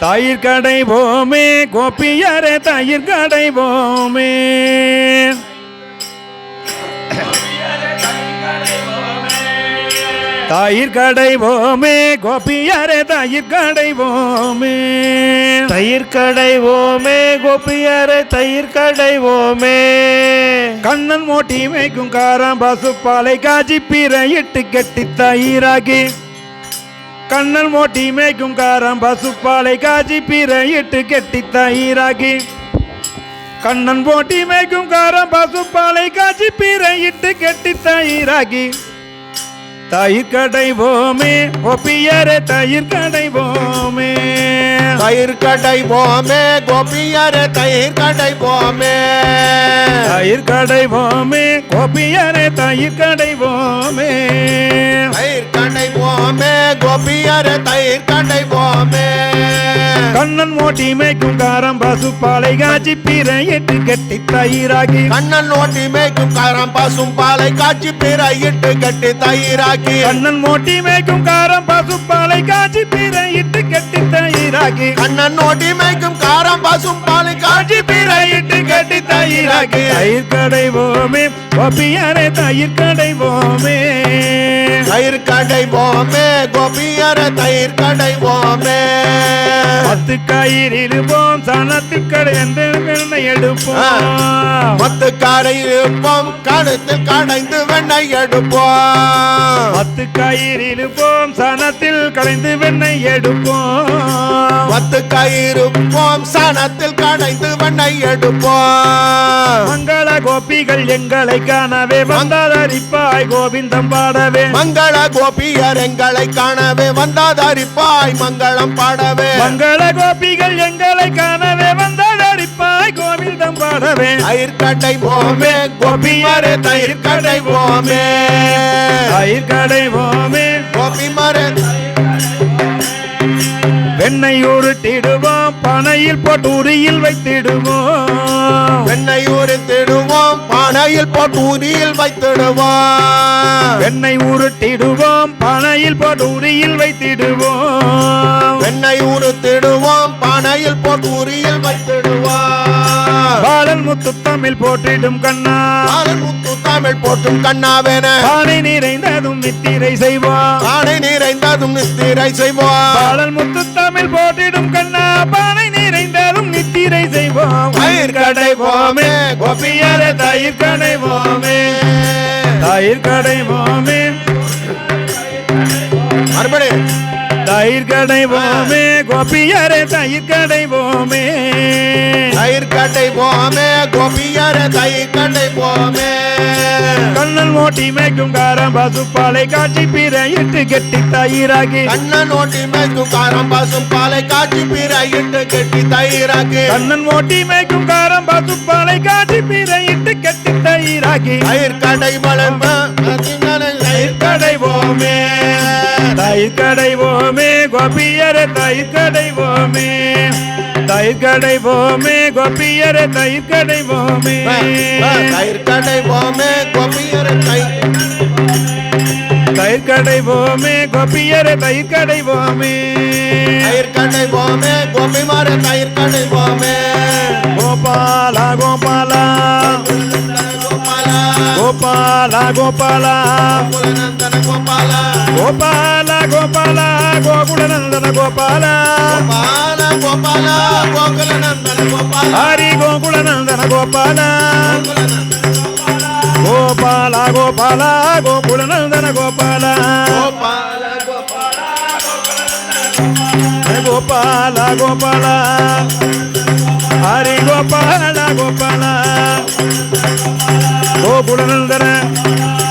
தயிர் கடைவோமே கோபியரே தயிர் கடைவோமே. தயிர் கடைவோமே கோபியரே தயிர் கடைவோமே. தயிர் கடைவோமே கோபியார தயிர் கடைவோமே. கண்ணன் மோட்டி வைக்கும் காரம் பசுப்பாலை காஜி பிறையிட்டு கெட்டி தயிராகி கண்ணன் மோட்டி மேய்க்கும் காரம் பசுப்பாலை காஜி பிறையிட்டு கெட்டி தயிராகி கண்ணன் போட்டி மேய்க்கும் காரம் பசுப்பாலை காஜி பிறையிட்டு கெட்டி தயிராகி தயிர் கடைவோமே ஒப்பியரே தயிர் கடைவோமே. தயிர் கடைவோமே கோபியரே தயிர் கடைவோமே. தயிர் கடைவோமே கோபியரே தயிர் கடைவோமே. கோபியரே தயிர் கடைவோமே. கண்ணன் மோட்டி மேய்க்கும் காரம் பசுப்பாலை காய்ச்சி பிறையிட்டு கெட்டி தயிராகி கண்ணன் ஓட்டி மேய்க்கும் காரம் பாசும் பாலை காய்ச்சி பிறையிட்டு கட்டி தயிராக்கி. கண்ணன் மோட்டி மேய்க்கும் காரம் பசுப்பாலை காய்ச்சி பிறையிட்டு கெட்டி தயிராகி கண்ணன் ஓட்டி மேய்க்கும் காரம் பாசும் தயிராக்கி தயிர் கடைவோமே கோபியரே தயிர் கடைவோமே தயிர் கடைவோமே கோபியரே தயிர் கடைவோமே பத்து கயிறு இருப்போம் சனத்து கடை எந்த எடுப்போம். மத்து கரையில் இருப்போம் கழுத்தில் கடைந்து வெண்ணெய் எடுப்போம். பத்து கயிறு இருப்போம் சனத்தில் கலைந்து வெண்ணெய் எடுப்போம். மத்து கயிருப்போம் சனத்தில் கடைந்து வெண்ணெய் எடுப்போம். மங்கள கோபிகள் எங்களை காணவே வந்தாதரிப்பாய் கோவிந்தம் பாடவே. மங்கள கோபியர் எங்களை காணவே வந்தாதரிப்பாய் மங்களம் பாடவே. மங்கள கோபிகள் எங்களை காணவே வந்தாதரிப்பாய் கோவிந்தம் பாடவே. தயிர் கடை போமே கோபிமாரே தயிர் கடை போமே தயிர் கடைவோமே கோபிமாரே வெண்ணெய் உருட்டிடுவோம் பனையில் போட்டு உரியில் வைத்திடுவோம். உரித்திடுவோம் பானையில் போட்டு உரியில் வைத்திடுவோம். வெண்ணெய் உருட்டிடுவோம் பனையில் போட்டு உரியில் வைத்திடுவோம். வெண்ணெய் உருத்திடுவோம் பானையில் போட்டு உரியில் வைத்திடுவோம். பாலன் முத்து தமிழ் போற்றிடும் கண்ணா. பாலன் முத்து தமிழ் போட்டும் கண்ணாவேன பானை நிறைந்ததும் நித்திரை செய்வோம் பானை நிறைந்ததும் நித்திரை செய்வோம் பாலன் முத்து தமிழ் போற்றிடும் கண்ணா. பானை நித்திரை செய்வோம் தயிர் கடைவோமே கோபியரே தயிர் கடைவோமே தயிர் கடைவோமே. மறுபடி. தயிர் கடைவோமே கோபியரே தயிர் கடைவோமே. தயிர் கடைவோமே கோபியர தயிர் கடைவோமே. கண்ணல் மோட்டி மேய்க்கும் காரம் பசுப்பாலை காட்சி பிறையிட்டு கெட்டி தயிராகி கண்ணன் ஓட்டி மேய்க்கும் காரம் பாசும் பாலை காட்சி பிறையிட்டு கெட்டி தயிராக்கி. கண்ணன் மோட்டி மேய்க்கும் காரம் பசுப்பாலை காட்சி பிறையிட்டு கெட்டி தயிராகி தயிர் கடை வளர்ப்ப தயிர் கடைவோமே தயிர் கடைவோமே கோபியரே தயிர் கடைவோமே தயிர் கடைவோமே கோபியரே தயிர் கடைவோமே தயிர் கடைவோமே கோபியர தயிர். தயிர் கடைவோமே கோபியரே தயிர் கடைவோமே தயிர் கடைவோமே கோபிமார தயிர் கடைவோமே గోపాల గోపాల. గోపాల. గోపాల గోపాల గోకులనందన గోపాల. గోపాల గోకులనందన గోపాల. హరి గోకులనందన గోపాల. గోపాల. గోపాల గోకులనందన గోపాల. గోపాల. గోపాల గోపాల. హరి గోపాల గోపాల. ಗೋಕುಳನಂದನ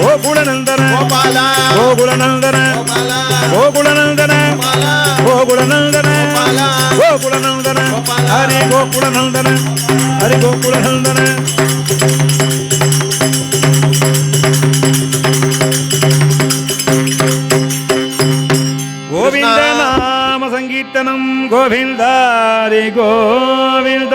ಗೋಕುಳನಂದನ ಗೋಕುಳನಂದನ ಗೋಕುಳನಂದನ ಗೋಕುಳನಂದನ ಗೋಕುಳನಂದನ ಹರಿ ಗೋಕುಳನಂದನ ಹರಿ ಗೋಕುಳನಂದನ ಗೋವಿಂದ ನಾಮ ಸಂಗೀತನಂ ಗೋವಿಂದ ಹರಿ ಗೋವಿಂದ